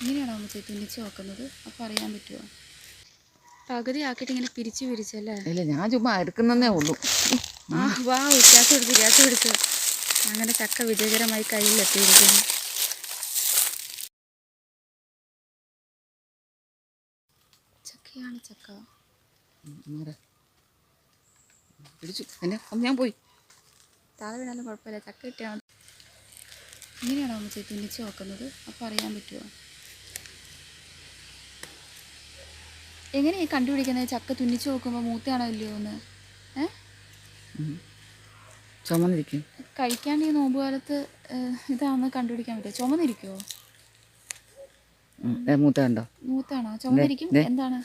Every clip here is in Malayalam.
ഇങ്ങനെയാണോ അമ്മച്ചി തുന്നിച്ച് നോക്കുന്നത് അപ്പോൾ അറിയാൻ പറ്റുമോ പകുതി ആക്കിയിട്ട് ഇങ്ങനെ പിരിച്ച് പിരിച്ചല്ലേ? ഇല്ല ഞാൻ ചുമ്മാ എടുക്കുന്നതേ ഉള്ളൂ. ആ വാ ഗ്യാസ് പിടിച്ചു ഗ്യാസ് പിടിച്ച്. അങ്ങനെ ചക്ക വിജയകരമായി കയ്യിലെത്തിയിരിക്കുന്നു. ചക്കയാണ് ചക്ക. പിടിച്ചു. എന്നെ ഞാൻ പോയി. താഴെ വീണാലും കുഴപ്പമില്ല ചക്ക കിട്ടിയാൽ ഇങ്ങനെയാണോ അമ്മച്ചി തുന്നിച്ച് നോക്കുന്നത് അപ്പോൾ അറിയാൻ പറ്റുമോ എങ്ങനെയാ കണ്ടുപിടിക്കുന്നത്? ചക്ക തുന്നിച്ചു നോക്കുമ്പോൾ മൂത്തയാണോ ഇല്ലയോ എന്ന്? ചുമന്നിരിക്കും. കഴിക്കാണ്ട് ഈ നോമ്പ് കാലത്ത് ഇതാണെന്ന് കണ്ടുപിടിക്കാൻ പറ്റുമോ? ചുമന്നിരിക്കുമോ ഉം. ദേ മൂത്ത കണ്ടോ? മൂത്താണോ ചുമന്നിരിക്കും? എന്താണ്?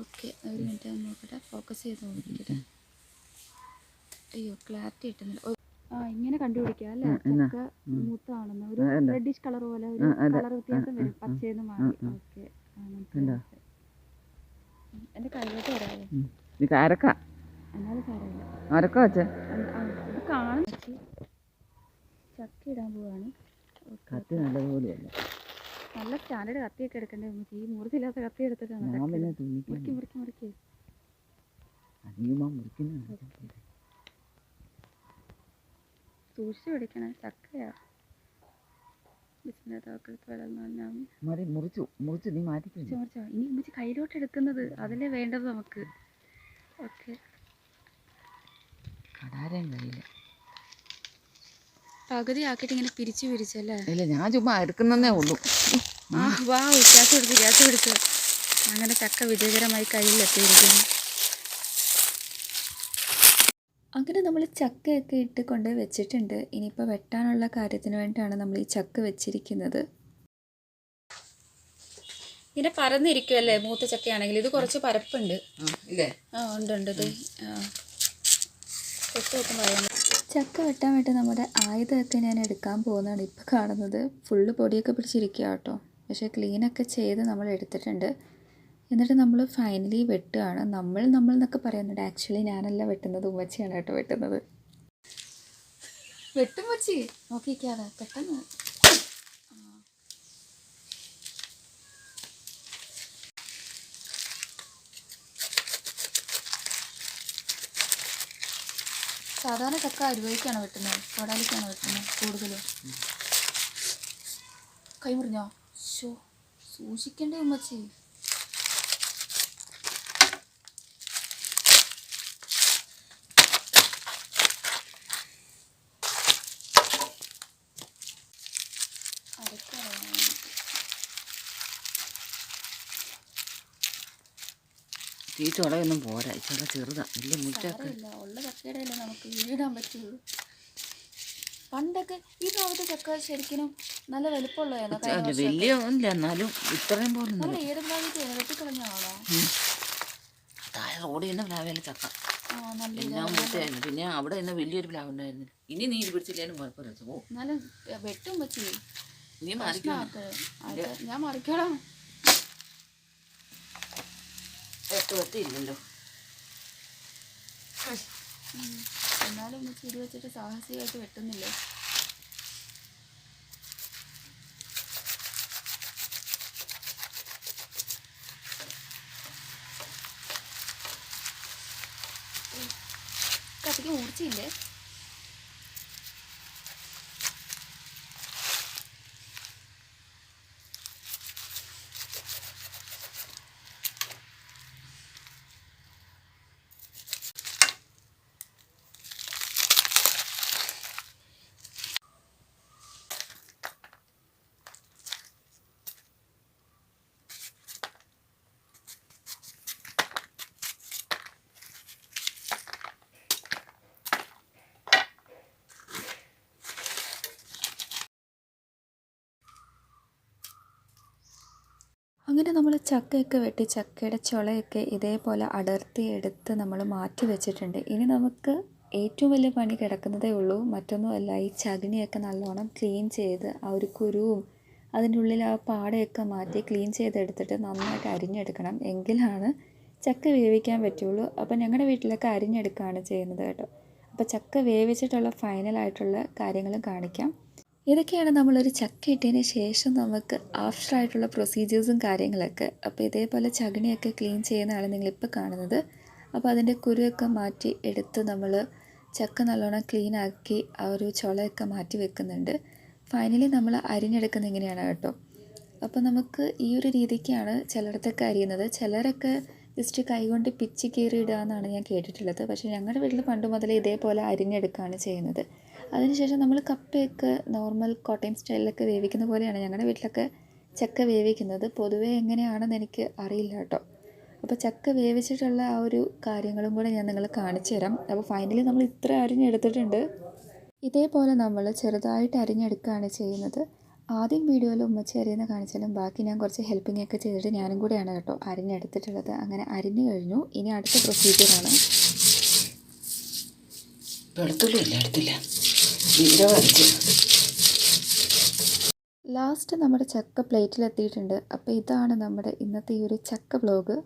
ഓക്കെ. ഒരു മിനിറ്റ് നോക്കട്ടെ. ഫോക്കസ് ചെയ്ത് നോക്കിയിട്ട് അയ്യോ ക്ലാരിറ്റി കിട്ടുന്നില്ല. ആ ഇങ്ങനെ കണ്ടുപിടിക്കാം അല്ലേ? ചക്ക മൂത്താണെന്ന് ഒരു റെഡിഷ് കളർ പോലെ ഒരു കളർ വ്യത്യാസം വരും. പച്ചയെന്ന് മാറി. ഓക്കെ? എന്റെ കയ്യിലോട്ട്. ഇത് അരക്ക അരക്ക വെച്ചേ? കാണാൻ ചക്ക. ഇടാൻ പോവാണ്. ഓക്കെ കത്തി നല്ലതുപോലെയല്ല? നല്ല സ്റ്റാൻഡേർഡ് കത്തിയൊക്കെ എടുക്കണ്ടേ? നമുക്ക് ഈ മുറിച്ചില്ലാത്ത കത്തി എടുത്തിട്ടാണ് മുറിക്ക് മുറിക്ക് മുറിക്ക്. സൂക്ഷിച്ച് പിടിക്കണേ. ചക്കയാ. മതി. മുറിച്ചു മുറിച്ചു നീ ഇനി ഉമ്മച്ചി കയ്യിലോട്ട് എടുക്കുന്നത് അതല്ലേ വേണ്ടത് നമുക്ക്. ഓക്കെ. കടാരം കയ്യിൽ. പകുതി ആക്കിയിട്ട് ഇങ്ങനെ പിരിച്ചു പിരിച്ചല്ലേ? ഇല്ല ഞാൻ ചുമ്മാ എടുക്കുന്നേ ഉള്ളൂ. ആ വാ ഗ്യാസ് പിടിച്ച് പിടിച്ച്. അങ്ങനെ ചക്ക വിജയകരമായി കയ്യിലെത്തിയിരിക്കുന്നു. അങ്ങനെ നമ്മൾ ചക്കയൊക്കെ ഇട്ട് കൊണ്ട് വെച്ചിട്ടുണ്ട്. ഇനിയിപ്പോൾ വെട്ടാനുള്ള കാര്യത്തിന് വേണ്ടിയാണ് നമ്മൾ ഈ ചക്ക വെച്ചിരിക്കുന്നത്. ഇങ്ങനെ പരന്നിരിക്കുമല്ലേ മൂത്ത ചക്കയാണെങ്കിൽ ഇത് കുറച്ച് പരപ്പുണ്ട്. ഇല്ലേ? ആ ഉണ്ട് ഉണ്ട് ഇത്. ചക്ക വെട്ടാൻ വേണ്ടി നമ്മുടെ ആയുധമൊക്കെ ഞാൻ എടുക്കാൻ പോകുന്നതാണ് ഇപ്പോൾ കാണുന്നത്. ഫുള്ള് പൊടിയൊക്കെ പിടിച്ചിരിക്കുക കേട്ടോ. പക്ഷേ ക്ലീനൊക്കെ ചെയ്ത് നമ്മൾ എടുത്തിട്ടുണ്ട്. എന്നിട്ട് നമ്മൾ ഫൈനലി വെട്ടുകയാണ്. നമ്മൾ നമ്മൾ എന്നൊക്കെ പറയുന്നുണ്ട്. ആക്ച്വലി ഞാനല്ല വെട്ടുന്നത്. ഉമ്മച്ചിയാണ് കേട്ടോ വെട്ടുന്നത്. വെട്ടും വച്ചി നോക്കിക്കാതെ പെട്ടെന്ന്. സാധാരണ ചക്ക അരുവയ്ക്കാണ് വെട്ടുന്നത്? കോടാലിക്കാണ് വെട്ടുന്നത്? കൂടുതലും. കൈ മുറിഞ്ഞോ ഷോ സൂക്ഷിക്കണ്ടേ ഉമ്മച്ചി. ഈ ചുളയൊന്നും പോരാ. ചില ചെറുതാണ് ചെറുതാ. വലിയ മുറ്റൊക്കെ. ഉള്ള ചക്കയുടെ അല്ലേ നമുക്ക് വീടാൻ പറ്റുള്ളൂ. പണ്ടൊക്കെ ഈ ഭാഗത്ത് ചക്ക ശരിക്കും നല്ല വലിപ്പമുള്ളതായിരുന്നു. വലിയ ഒന്നുമില്ല. എന്നാലും ഇത്രയും പോലും ഏത് ഭാഗത്ത് വെട്ടിക്കളഞ്ഞാണോ താഴെ റോഡിൽ നിന്ന് പ്ലാവേല ചക്ക. എല്ലാം മൂത്തായിരുന്നു പിന്നെ അവിടെ നിന്ന് വലിയൊരു പ്ലാവ് ഉണ്ടായിരുന്നു ഇനി നീ ഇത് പിടിച്ചില്ലേലും കുഴപ്പമില്ല. എന്നാലും വെട്ടും പറ്റി നീ മറിക്കാം. ഞാൻ മറിക്കണം എട്ട് പത്തില്ലല്ലോ എന്നാലും ഒന്ന് ചിരി വെച്ചിട്ട് സാഹസികമായിട്ട് വെട്ടുന്നില്ലേ? കത്തിക്ക് മൂർച്ചയില്ലേ? അങ്ങനെ നമ്മൾ ചക്കയൊക്കെ വെട്ടി ചക്കയുടെ ചുളയൊക്കെ ഇതേപോലെ അടർത്തി എടുത്ത് നമ്മൾ മാറ്റി വെച്ചിട്ടുണ്ട്. ഇനി നമുക്ക് ഏറ്റവും വലിയ പണി കിടക്കുന്നതേ ഉള്ളൂ. മറ്റൊന്നുമല്ല ഈ ചകിനിയൊക്കെ നല്ലോണം ക്ലീൻ ചെയ്ത് ആ ഒരു കുരുവും അതിന്റെ ഉള്ളിൽ ആ പാടയൊക്കെ മാറ്റി ക്ലീൻ ചെയ്തെടുത്തിട്ട് നന്നായിട്ട് അരിഞ്ഞെടുക്കണം. എങ്കിലാണ് ചക്ക വേവിക്കാൻ പറ്റുള്ളൂ. അപ്പോൾ ഞങ്ങളുടെ വീട്ടിലൊക്കെ അരിഞ്ഞെടുക്കുകയാണ് ചെയ്യുന്നത് കേട്ടോ. അപ്പോൾ ചക്ക വേവിച്ചിട്ടുള്ള ഫൈനലായിട്ടുള്ള കാര്യങ്ങളും കാണിക്കാം. ഇതൊക്കെയാണ് നമ്മളൊരു ചക്ക ഇട്ടതിന് ശേഷം നമുക്ക് ആഫ്റ്റർ ആയിട്ടുള്ള പ്രൊസീജിയേഴ്സും കാര്യങ്ങളൊക്കെ. അപ്പോൾ ഇതേപോലെ ചകിണിയൊക്കെ ക്ലീൻ ചെയ്യുന്നതാണ് നിങ്ങളിപ്പോൾ കാണുന്നത്. അപ്പോൾ അതിന്റെ കുരുവൊക്കെ മാറ്റി എടുത്ത് നമ്മൾ ചക്ക നല്ലോണം ക്ലീൻ ആക്കി ആ ഒരു ചുളയൊക്കെ മാറ്റി വെക്കുന്നുണ്ട്. ഫൈനലി നമ്മൾ അരിഞ്ഞെടുക്കുന്നത് ഇങ്ങനെയാണ് കേട്ടോ. അപ്പോൾ നമുക്ക് ഈ ഒരു രീതിക്കാണ് ചിലയിടത്തൊക്കെ അരിയുന്നത്. ചിലരൊക്കെ ജസ്റ്റ് കൈകൊണ്ട് പിച്ച് കീറി ഇടുക എന്നാണ് ഞാൻ കേട്ടിട്ടുള്ളത്. പക്ഷേ ഞങ്ങളുടെ വീട്ടിൽ പണ്ട് മുതലേ ഇതേപോലെ അരിഞ്ഞെടുക്കുകയാണ് ചെയ്യുന്നത്. അതിനുശേഷം നമ്മൾ കപ്പയൊക്കെ നോർമൽ കോട്ടയം സ്റ്റൈലിലൊക്കെ വേവിക്കുന്ന പോലെയാണ് ഞങ്ങളുടെ വീട്ടിലൊക്കെ ചക്ക വേവിക്കുന്നത്. പൊതുവേ എങ്ങനെയാണെന്ന് എനിക്ക് അറിയില്ല കേട്ടോ. അപ്പോൾ ചക്ക വേവിച്ചിട്ടുള്ള ആ ഒരു കാര്യങ്ങളും കൂടെ ഞാൻ നിങ്ങളെ കാണിച്ചു തരാം. അപ്പോൾ ഫൈനലി നമ്മൾ ഇത്ര അരിഞ്ഞെടുത്തിട്ടുണ്ട് ഇതേപോലെ നമ്മൾ ചെറുതായിട്ട് അരിഞ്ഞെടുക്കുകയാണ് ചെയ്യുന്നത്. ആദ്യം വീഡിയോയിൽ ഉമ്മച്ചി അരിയുന്ന കാണിച്ചാലും ബാക്കി ഞാൻ കുറച്ച് ഹെൽപ്പിംഗ് ഒക്കെ ചെയ്തിട്ട് ഞാനും കൂടെയാണ് കേട്ടോ അരിഞ്ഞെടുത്തിട്ടുള്ളത്. അങ്ങനെ അരിഞ്ഞു കഴിഞ്ഞു. ഇനി അടുത്ത പ്രൊസീജിയറാണ് എടുത്തില്ല. ലാസ്റ്റ് നമ്മുടെ ചക്ക പ്ലേറ്റിലെത്തിയിട്ടുണ്ട് അപ്പോൾ ഇതാണ് നമ്മുടെ ഇന്നത്തെ ഈ ഒരു ചക്ക ബ്ലോഗ്